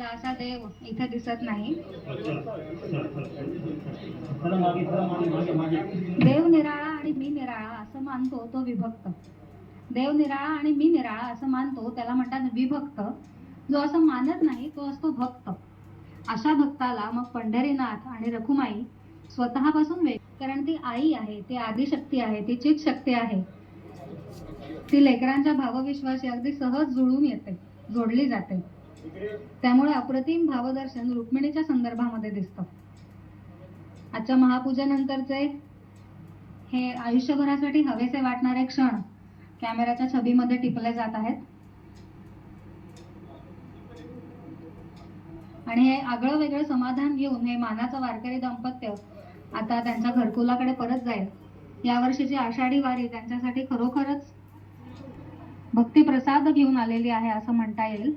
मला असा देव इथे दिसत नाही. देव निराळा आणि मी निराळा असं मानतो तो विभक्त. देव निराळा आणि मी निराळा असं मानतो त्याला म्हणतात विभक्त. जो असं मानत नाही तो असतो भक्त. अशा भक्ताला मग पंढरीनाथ आणि रखुमाई स्वतःपासून वेग कारण ती आई आहे ती आदिशक्ती आहे ती चित शक्ती आहे. ती लेकरांच्या भावविश्वाशी अगदी सहज जुळून येते जोडली जाते. त्यामुळे अप्रतिम भावदर्शन रुक्मिणीच्या संदर्भामध्ये दिसतं. आजच्या महापूजेनंतरचे हे आयुष्यभरासाठी हवेसे वाटणारे क्षण कॅमेऱ्याच्या छबीमध्ये टिपले जात आहेत. आणि हे आगळं वेगळं समाधान घेऊन हे मानाचं वारकरी दाम्पत्य आता त्यांच्या घरकुलाकडे परत जाईल. यावर्षीची आषाढी वारी त्यांच्यासाठी खरोखरच भक्तिप्रसाद घेऊन आलेली आहे असं म्हणता येईल.